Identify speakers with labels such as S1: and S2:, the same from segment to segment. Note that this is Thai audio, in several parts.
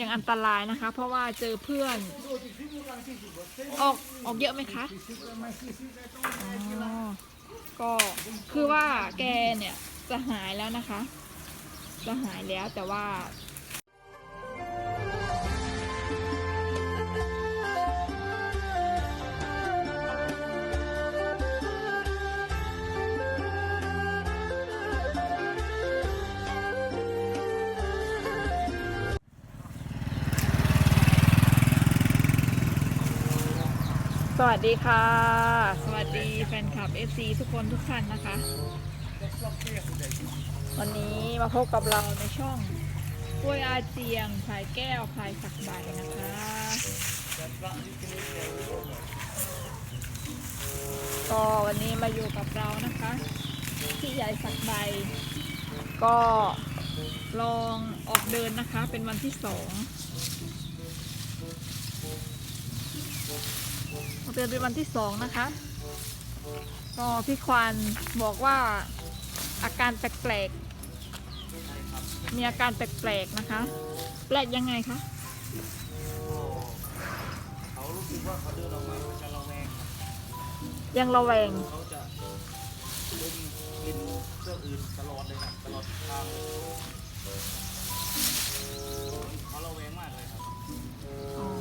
S1: ยังอันตรายนะคะ เพราะว่าเจอเพื่อน ออกออกเยอะไหมคะอ๋อก็คือว่าแกเนี่ยจะหายแล้วนะคะ จะหายแล้วแต่ว่า สวัสดีค่ะ สวัสดีแฟนคลับ FC ทุกคนทุกท่านนะคะ วันนี้มาพบกับเราในช่องกล้วยอาเจียงพายแก้วพายสักใบนะคะ ก็วันนี้มาอยู่กับเรานะคะ ที่ใหญ่สักใบ ก็ลองออกเดินนะคะ เป็นวันที่สอง ตือนเป็นวันที่สองนะคะก็พี่ควานบอกว่าอาการแปลกๆ มีอาการแปลกๆนะคะ แปลกยังไงคะ
S2: เขารู้สึกว่าเขาเดินออกมาจะระแวง
S1: ยังระแวง
S2: เขาจะดมกลินเครื่องอื่นตลอดเลยครับตลอดทางเขาระแวงมากเลยครับ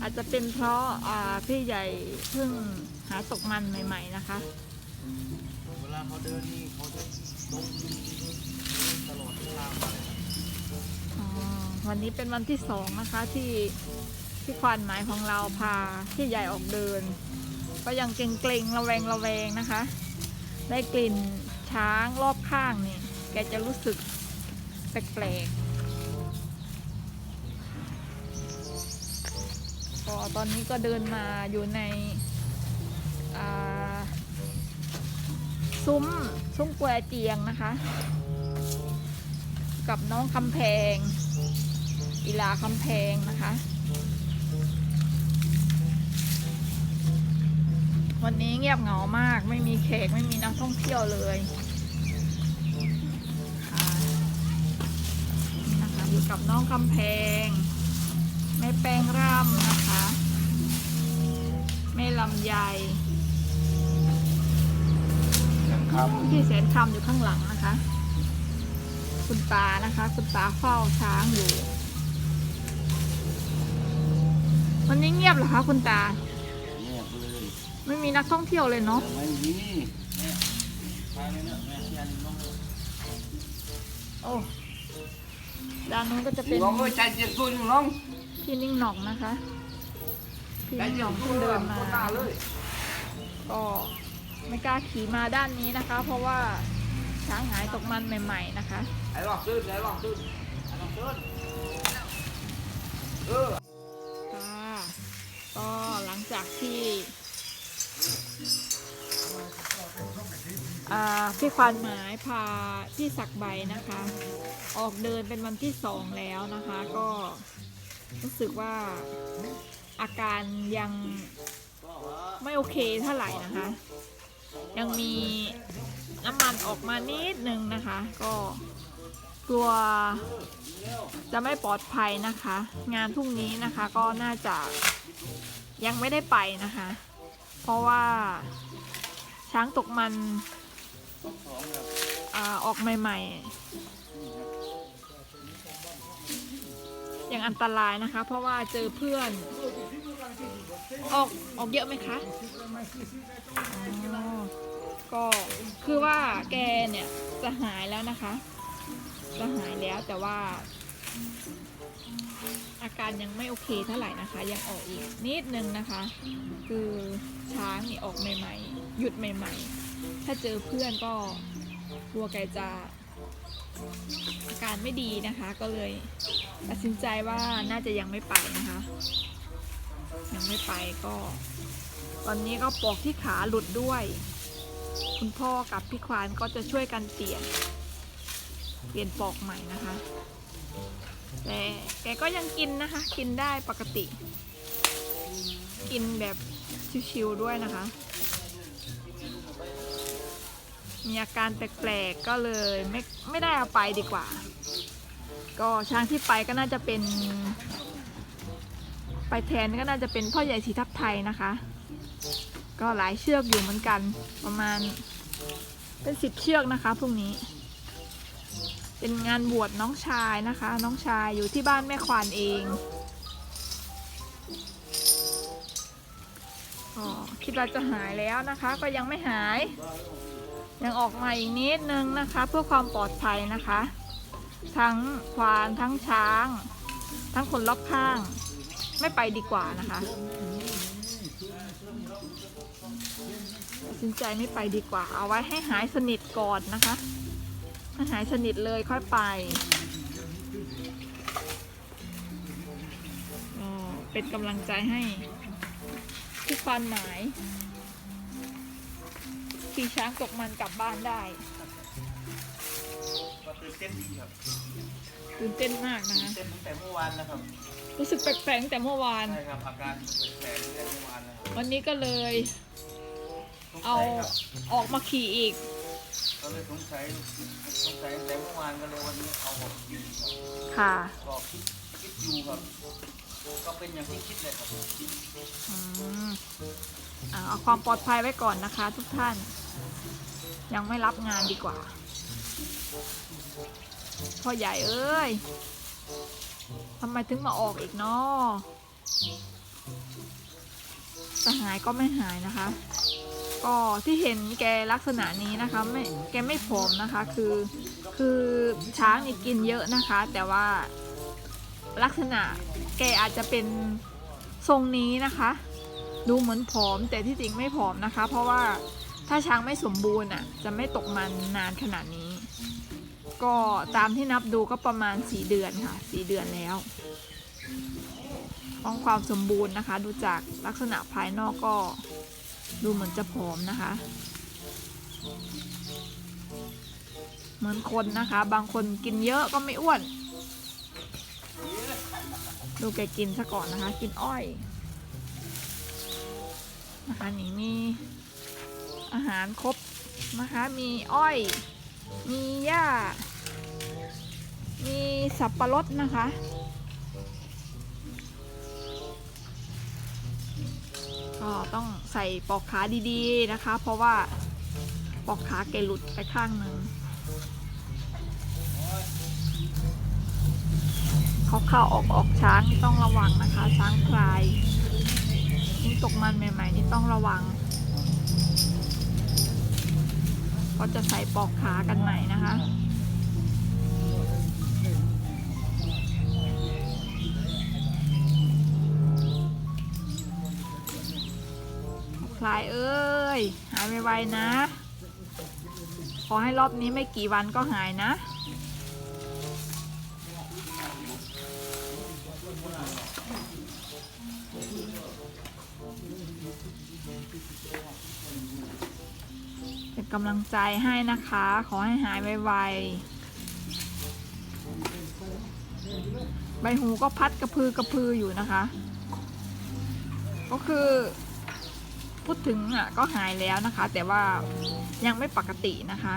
S1: อาจจะเป็นเพราะอ่าพี่ใหญ่เพิ่งหาตกมันใหม่ ๆนะคะ
S2: เวลาเขาเดินนี่เขาจะตลอดเว
S1: ลาวันนี้เป็นวันที่สองนะคะที่พี่ควานหมายของเราพาพี่ใหญ่ออกเดิน ก็ยังเกรงๆระแวงระแวงนะคะ ได้กลิ่นช้างรอบข้างนี่แกจะรู้สึกแปลกๆ ตอนนี้ก็เดินมาอยู่ในซุ้มซุ้มกวยเจียงนะคะ กับน้องคำแพงอีลาคำแพงนะคะ วันนี้เงียบเหงามากไม่มีแขกไม่มีนักท่องเที่ยวเลยค่ะนี่นะคะอยู่กับน้องคำแพงแม่แป้งร่ำนะคะ แม่ลำไย
S2: ครับ
S1: พี่แสนคำอยู่ข้างหลังนะคะ คุณตานะคะ คุณตาเฝ้าช้างอยู่ วันนี้เงียบเหรอคะคุณตา
S2: เงียบเลย
S1: ไม่มีนักท่องเที่ยวเลยเนาะ
S2: ไม่มีเนี่ยทางนี้เนี่ยแม่เชียนน้องเลย
S1: โอ้ด้านนู้นก็จะเป็น
S2: น้องเอ้ยใจเย็นตัวอยู่น้อง
S1: พี่นิ่งหน่องนะคะ พี่
S2: ใจ
S1: นิ่งห
S2: เย็
S1: น่อง
S2: นตั
S1: เพิ่
S2: วเดิ
S1: นมาก็ไม่กล้าขี่มาด้านนี้นะคะ เพราะว่าช้างหายตกมันใหม่ ๆ นะคะ
S2: ไอ้หลอกตื้นไอ้หลอกตื้นไอ้หลอกตื้นเออ
S1: ค่ะก็หลังจากที่พี่ควานหมายพาพี่ศักใบนะคะ ออกเดินเป็นวันที่สองแล้วนะคะ ก็รู้สึกว่า อาการยังไม่โอเคเท่าไหร่นะคะ ยังมีน้ำมันออกมานิดนึงนะคะ ก็กลัวจะไม่ปลอดภัยนะคะ งานพรุ่งนี้นะคะก็น่าจะยังไม่ได้ไปนะคะ เพราะว่าช้างตกมันอาออกใหม่ ๆ ยังอันตรายนะคะ เพราะว่าเจอเพื่อน ออกออกเยอะไหมคะก็คือว่าแกเนี่ยจะหายแล้วนะคะ จะหายแล้วแต่ว่า อาการยังไม่โอเคเท่าไหร่นะคะ ยังออกอีกนิดนึงนะคะ คือช้างนี่ออกใหม่ ๆ หยุดใหม่ ๆ ถ้าเจอเพื่อนก็กลัวแกจะอาการไม่ดีนะคะ ก็เลยตัดสินใจว่าน่าจะยังไม่ไปนะคะ ยังไม่ไปก็ ตอนนี้ก็ปอกที่ขาหลุดด้วย คุณพ่อกับพี่ควานก็จะช่วยกันเปลี่ยน เปลี่ยนปอกใหม่นะคะ แต่แกก็ยังกินนะคะ กินได้ปกติ กินแบบชิวๆด้วยนะคะ มีอาการแปลกๆก็เลยไม่ไม่ได้เอาไปดีกว่า ก็ช้างที่ไปก็น่าจะเป็น ไปแทนก็น่าจะเป็นพ่อใหญ่สีทับไทยนะคะ ก็หลายเชือกอยู่เหมือนกันประมาณเป็นสิบเชือกนะคะพรุ่งนี้ เป็นงานบวชน้องชายนะคะ น้องชายอยู่ที่บ้านแม่ควานเองอคิดว่าจะหายแล้วนะคะ ก็ยังไม่หาย ยังออกมาอีกนิดนึงนะคะ เพื่อความปลอดภัยนะคะ ทั้งควานทั้งช้าง ทั้งคนรอบข้าง ไม่ไปดีกว่านะคะตัดสินใจไม่ไปดีกว่า เอาไว้ให้หายสนิทก่อนนะคะให้หายสนิทเลยค่อยไปก็เป็นกำลังใจให้ที่ควานหมายขี่ช้างตกมันกลับบ้านได้
S2: ก็ตื่นเต้นดีครับ
S1: ตื่นเต้นมากนะคะ
S2: เต้นตั้งแต่เมื่อวานนะครับ
S1: รู้สึกแปลกๆตั้งแต่เมื่อวาน
S2: ใช่ครับอาการแปลกๆตั้งแต่เมื่อวานนะครับ
S1: วันนี้ก็เลย
S2: สง
S1: เอา
S2: สัยครับ
S1: ออกมาขี่อีก
S2: ก็เลยสงสัยสงสัยตั้งแต่เมื่อวานก็เลยวันนี้เอาออกดีครับ
S1: ค่ะ
S2: ก็คิดคิดอยู่ครับก็เป็นอย่างที่คิดเลยครับ
S1: อืมอ่าเอาความปลอดภัยไว้ก่อนนะคะ ทุกท่าน ยังไม่รับงานดีกว่า พ่อใหญ่เอ้ย ทำไมถึงมาออกอีกเนาะจะหายก็ไม่หายนะคะ ก็ที่เห็นแกลักษณะนี้นะคะไม่แกไม่ผอมนะคะ คือคือช้างนี่กินเยอะนะคะ แต่ว่าลักษณะแกอาจจะเป็นทรงนี้นะคะ ดูเหมือนผอมแต่ที่จริงไม่ผอมนะคะ เพราะว่าถ้าช้างไม่สมบูรณ์อะ จะไม่ตกมันนานขนาดนี้ ก็ตามที่นับดูก็ประมาณ 4 เดือนค่ะ 4 เดือนแล้วของความสมบูรณ์นะคะ ดูจากลักษณะภายนอกก็ดูเหมือนจะผอมนะคะ เหมือนคนนะคะ บางคนกินเยอะก็ไม่อ้วน ดูแกกินซะก่อนนะคะ กินอ้อยนะคะนี่มีอาหารครบนะคะ มีอ้อย มีหญ้า มีสับปะรดนะคะ ก็ต้องใส่ปลอกขาดีๆนะคะ เพราะว่าปลอกขาแกหลุดไปข้างหนึ่งเขาเข้าออกออกช้างนี่ต้องระวังนะคะ ช้างพลายนี่ตกมันใหม่ ๆ นี่ต้องระวัง ก็จะใส่ปอกขากันใหม่นะคะพลายเอ้ย หายไวๆนะ ขอให้รอบนี้ไม่กี่วันก็หายนะ กำลังใจให้นะคะ ขอให้หายไวๆ ใบหูก็พัดกระพือกระพืออยู่นะคะ ก็คือ พูดถึงอะก็หายแล้วนะคะ แต่ว่ายังไม่ปกตินะคะ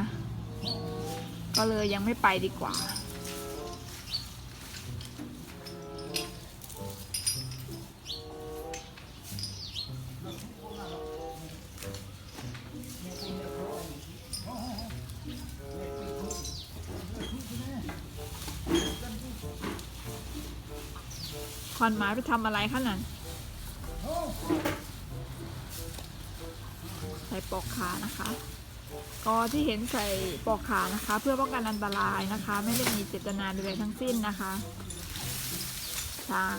S1: ก็เลยยังไม่ไปดีกว่า ควันไมาไปทำอะไรคะนั่นใส่ปลอกขานะคะ ก็ที่เห็นใส่ปลอกขานะคะ เพื่อป้องกันอันตรายนะคะ ไม่ได้มีเจตนาใดๆทั้งสิ้นนะคะช้าง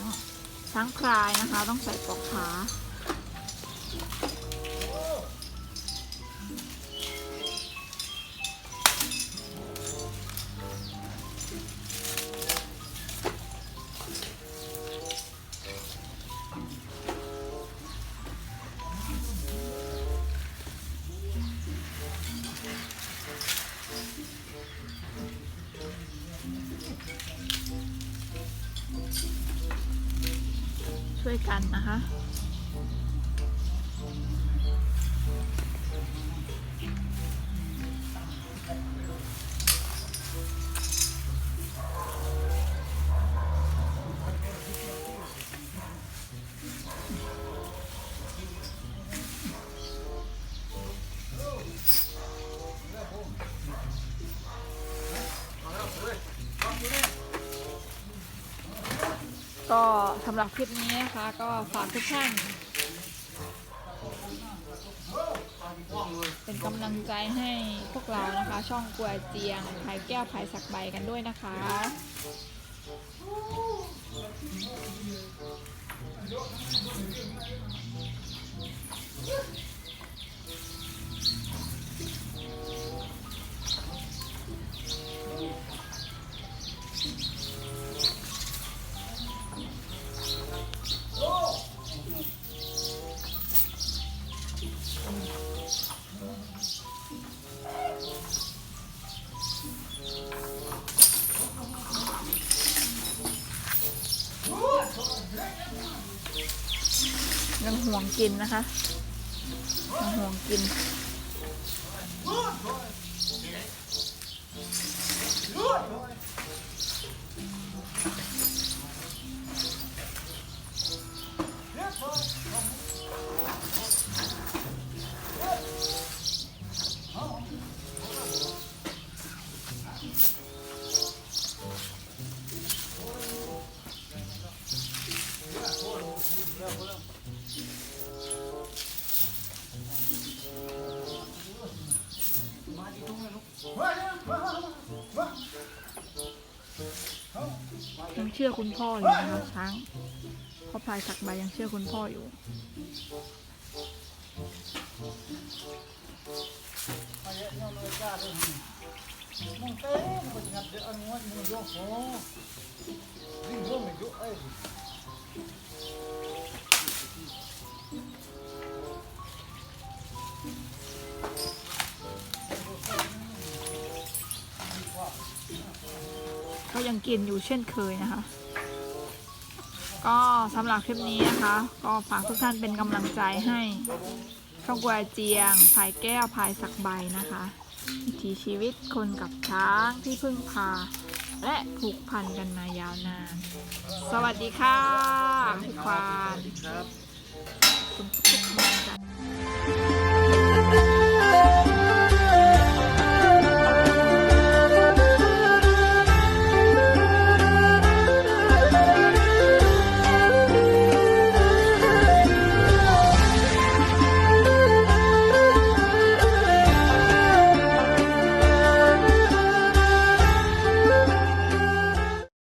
S1: ช้างพลายนะคะ ต้องใส่ปลอกขา ช่วยกันนะคะ ก็สำหรับคลิปนี้นะคะ ก็ฝากทุกท่าน เป็นกำลังใจให้พวกเรานะคะ ช่องกลัวเจียงภายแก้วภายสักใบกันด้วยนะคะยั ห่วงกินนะคะมาห่วงกิน ชื่อคุณพ่ออยู่นะคะช้างพ่อพลายสักใบยังเชื่อคุณพ่ออยู่ ก็ยังกินอยู่เช่นเคยนะคะ ก็สำหรับคลิปนี้นะคะ ก็ฝากทุกท่านเป็นกำลังใจให้ช่องกวยเจียงภายแก้วภายสักใบนะคะวิถีชีวิตคนกับช้างที่พึ่งพา และผูกพันกันมายาวนาน สวัสดีค่ะพี่ควาน